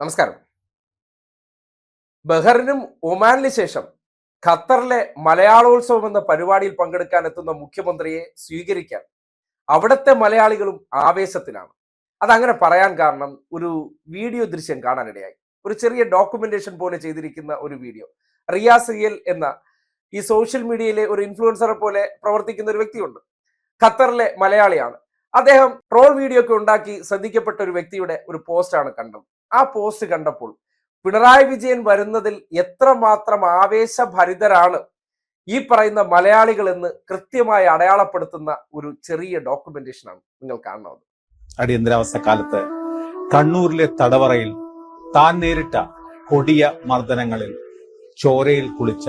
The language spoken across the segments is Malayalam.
നമസ്കാരം. ബഹറിനും ഒമാനിന് ശേഷം ഖത്തറിലെ മലയാളോത്സവം എന്ന പരിപാടിയിൽ പങ്കെടുക്കാൻ എത്തുന്ന മുഖ്യമന്ത്രിയെ സ്വീകരിക്കാൻ അവിടുത്തെ മലയാളികളും ആവേശത്തിലാണ്. അതങ്ങനെ പറയാൻ കാരണം ഒരു വീഡിയോ ദൃശ്യം കാണാനിടയായി. ഒരു ചെറിയ ഡോക്യുമെന്റേഷൻ പോലെ ചെയ്തിരിക്കുന്ന ഒരു വീഡിയോ. റിയാസ് റിയൽ എന്ന ഈ സോഷ്യൽ മീഡിയയിലെ ഒരു ഇൻഫ്ലുവൻസറെ പോലെ പ്രവർത്തിക്കുന്ന ഒരു വ്യക്തിയുണ്ട്. ഖത്തറിലെ മലയാളിയാണ്. അദ്ദേഹം ട്രോൾ വീഡിയോ ഒക്കെ ഉണ്ടാക്കി ശ്രദ്ധിക്കപ്പെട്ട ഒരു വ്യക്തിയുടെ ഒരു പോസ്റ്റാണ് കണ്ടത്. ആ പോസ്റ്റ് കണ്ടപ്പോൾ പിണറായി വിജയൻ വരുന്നതിൽ എത്രമാത്രം ആവേശഭരിതരാണ് ഈ പറയുന്ന മലയാളികൾ എന്ന് കൃത്യമായി അടയാളപ്പെടുത്തുന്ന ഒരു ചെറിയ ഡോക്യുമെന്റേഷനാണ് നിങ്ങൾ കാണുന്നത്. അടിയന്തരാവസ്ഥ കാലത്ത് കണ്ണൂരിലെ തടവറയിൽ താൻ നേരിട്ട കൊടിയ മർദ്ദനങ്ങളിൽ ചോരയിൽ കുളിച്ച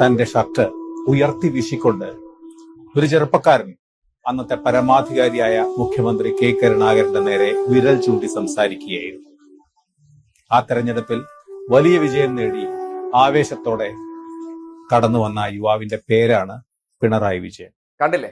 തന്റെ ഷർട്ട് ഉയർത്തി വീശിക്കൊണ്ട് ഒരു ചെറുപ്പക്കാരൻ അന്നത്തെ പരമാധികാരിയായ മുഖ്യമന്ത്രി കെ കരുണാകരന്റെ നേരെ വിരൽ ചൂണ്ടി സംസാരിക്കുകയായിരുന്നു. ആ തെരഞ്ഞെടുപ്പിൽ വലിയ വിജയം നേടി ആവേശത്തോടെ കടന്നു വന്ന യുവാവിന്റെ പേരാണ് പിണറായി വിജയൻ. കണ്ടില്ലേ?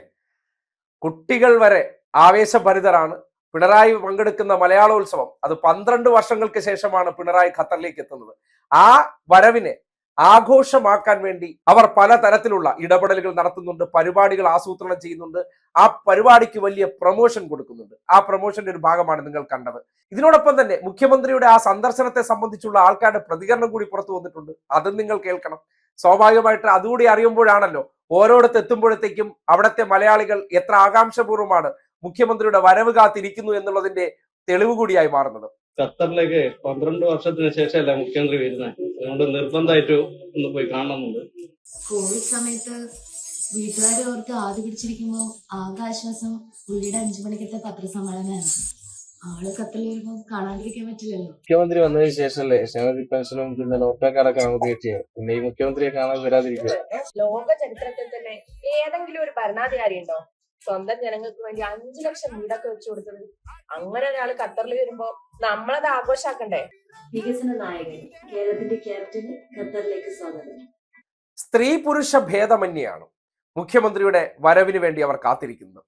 കുട്ടികൾ വരെ ആവേശഭരിതരാണ്. പിണറായി പങ്കെടുക്കുന്ന മലയാളോത്സവം അത് പന്ത്രണ്ട് വർഷങ്ങൾക്ക് ശേഷമാണ് പിണറായി ഖത്തറിലേക്ക് എത്തുന്നത്. ആ വരവിനെ ആഘോഷമാക്കാൻ വേണ്ടി അവർ പലതരത്തിലുള്ള ഇടപെടലുകൾ നടത്തുന്നുണ്ട് പരിപാടികൾ ആസൂത്രണം ചെയ്യുന്നുണ്ട്. ആ പരിപാടിക്ക് വലിയ പ്രൊമോഷൻ കൊടുക്കുന്നുണ്ട്. ആ പ്രൊമോഷന്റെ ഒരു ഭാഗമാണ് നിങ്ങൾ കണ്ടത്. ഇതിനോടൊപ്പം തന്നെ മുഖ്യമന്ത്രിയുടെ ആ സന്ദർശനത്തെ സംബന്ധിച്ചുള്ള ആൾക്കാരുടെ പ്രതികരണം കൂടി പുറത്തു വന്നിട്ടുണ്ട്. അതും നിങ്ങൾ കേൾക്കണം. സ്വാഭാവികമായിട്ട് അതുകൂടി അറിയുമ്പോഴാണല്ലോ ഓരോടത്ത് എത്തുമ്പോഴത്തേക്കും അവിടുത്തെ മലയാളികൾ എത്ര ആകാംക്ഷപൂർവമാണ് മുഖ്യമന്ത്രിയുടെ വരവ് കാത്തിരിക്കുന്നു എന്നുള്ളതിന്റെ തെളിവ് കൂടിയായി മാറുന്നത്. ഖത്തറിലേക്ക് പന്ത്രണ്ട് വർഷത്തിന് ശേഷമല്ല മുഖ്യമന്ത്രി വരുന്നത്? അതുകൊണ്ട് നിർബന്ധമായിട്ട് ഒന്ന് പോയി കാണണമെന്നുണ്ട്. കോവിഡ് സമയത്ത് വീട്ടുകാരെ ഓർത്ത് ആദ്യ പിടിച്ചിരിക്കുമ്പോൾ ആകെ ആശ്വാസം പുള്ളിയുടെ അഞ്ചു മണിക്കത്തെ പത്രസമ്മേളനമാണ്. ആൾ വരുമ്പോൾ പറ്റില്ലല്ലോ. മുഖ്യമന്ത്രി വന്നതിന് ശേഷമല്ലേ ക്ഷേമതി പെൻഷനും പിന്നെ നോട്ടക്കാരൊക്കെ നമുക്ക് കിട്ടിയത് പിന്നെ ഈ മുഖ്യമന്ത്രിയെ കാണാൻ വരാതിരിക്കുക. ലോക ചരിത്രത്തിൽ തന്നെ ഏതെങ്കിലും ഒരു ഭരണാധികാരി ഉണ്ടോ സ്വന്തം ജനങ്ങൾക്ക് വേണ്ടി അഞ്ചു ലക്ഷം വീടൊക്കെ വെച്ചു കൊടുത്തത് അങ്ങനെ ഒരാൾ ഖത്തറിൽ വരുമ്പോ നമ്മളത് ആഘോഷാക്കണ്ടേ? വികസന നായകൻ കേരളത്തിന്റെ ക്യാപ്റ്റന് ഖത്തറിലേക്ക് സ്വാഗതം. സ്ത്രീ പുരുഷ ഭേദമന്യാണ് മുഖ്യമന്ത്രിയുടെ വരവിന് വേണ്ടി അവർ കാത്തിരിക്കുന്നത്.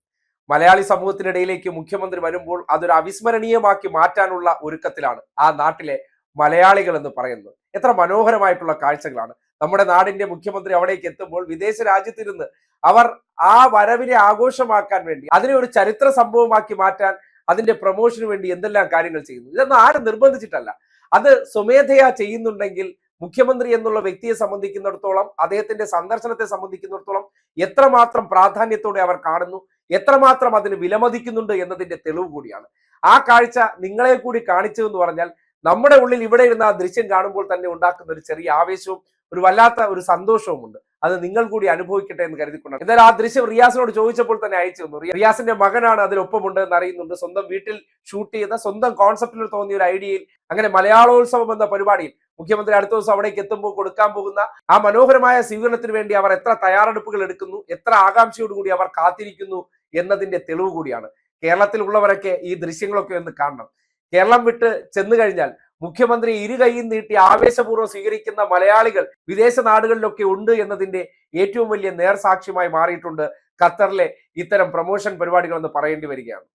മലയാളി സമൂഹത്തിനിടയിലേക്ക് മുഖ്യമന്ത്രി വരുമ്പോൾ അതൊരു അവിസ്മരണീയമാക്കി മാറ്റാനുള്ള ഒരുക്കത്തിലാണ് ആ നാട്ടിലെ മലയാളികൾ എന്ന് പറയുന്നത്. എത്ര മനോഹരമായിട്ടുള്ള കാഴ്ചകളാണ്. നമ്മുടെ നാടിന്റെ മുഖ്യമന്ത്രി അവിടേക്ക് എത്തുമ്പോൾ വിദേശ രാജ്യത്തിരുന്ന് അവർ ആ വരവിനെ ആഘോഷമാക്കാൻ വേണ്ടി അതിനെ ഒരു ചരിത്ര സംഭവമാക്കി മാറ്റാൻ അതിന്റെ പ്രൊമോഷന് വേണ്ടി എന്തെല്ലാം കാര്യങ്ങൾ ചെയ്യുന്നു. ഇതൊന്നും ആരും നിർബന്ധിച്ചിട്ടല്ല. അത് സ്വമേധയാ ചെയ്യുന്നുണ്ടെങ്കിൽ മുഖ്യമന്ത്രി എന്നുള്ള വ്യക്തിയെ സംബന്ധിക്കുന്നിടത്തോളം അദ്ദേഹത്തിന്റെ സന്ദർശനത്തെ സംബന്ധിക്കുന്നിടത്തോളം എത്രമാത്രം പ്രാധാന്യത്തോടെ അവർ കാണുന്നു എത്രമാത്രം അതിന് വിലമതിക്കുന്നുണ്ട് എന്നതിന്റെ തെളിവ് കൂടിയാണ്. ആ കാഴ്ച നിങ്ങളെ കൂടി കാണിച്ചു എന്ന് പറഞ്ഞാൽ നമ്മുടെ ഉള്ളിൽ ഇവിടെ ഇരുന്ന ആ ദൃശ്യം കാണുമ്പോൾ തന്നെ ഉണ്ടാക്കുന്ന ഒരു ചെറിയ ആവേശവും ഒരു വല്ലാത്ത ഒരു സന്തോഷവുമുണ്ട്. അത് നിങ്ങൾ കൂടി അനുഭവിക്കട്ടെ എന്ന് കരുതിക്കൊണ്ട്. എന്നാൽ ആ ദൃശ്യം റിയാസിനോട് ചോദിച്ചപ്പോൾ തന്നെ അയച്ചു തന്നു. റിയാസിന്റെ മകനാണ് അതിലൊപ്പമുണ്ട് എന്ന് അറിയുന്നുണ്ട്. സ്വന്തം വീട്ടിൽ ഷൂട്ട് ചെയ്ത സ്വന്തം കോൺസെപ്റ്റിൽ തോന്നിയ ഒരു ഐഡിയയിൽ അങ്ങനെ മലയാളോത്സവം എന്ന പരിപാടിയിൽ മുഖ്യമന്ത്രി അടുത്ത ദിവസം അവിടേക്ക് എത്തുമ്പോൾ കൊടുക്കാൻ പോകുന്ന ആ മനോഹരമായ സ്വീകരണത്തിന് വേണ്ടി അവർ എത്ര തയ്യാറെടുപ്പുകൾ എടുക്കുന്നു എത്ര ആകാംക്ഷയോടുകൂടി അവർ കാത്തിരിക്കുന്നു എന്നതിന്റെ തെളിവ് കൂടിയാണ്. കേരളത്തിലുള്ളവരൊക്കെ ഈ ദൃശ്യങ്ങളൊക്കെ ഒന്ന് കാണണം. കേരളം വിട്ട് ചെന്നു കഴിഞ്ഞാൽ മുഖ്യമന്ത്രി ഇരു കൈയും നീട്ടി ആവേശപൂർവം സ്വീകരിക്കുന്ന മലയാളികൾ വിദേശ നാടുകളിലൊക്കെ ഉണ്ട് എന്നതിന്റെ ഏറ്റവും വലിയ നേർസാക്ഷ്യമായി മാറിയിട്ടുണ്ട് ഖത്തറിലെ ഇത്തരം പ്രമോഷൻ പരിപാടികൾ എന്ന് പറയേണ്ടി വരികയാണ്.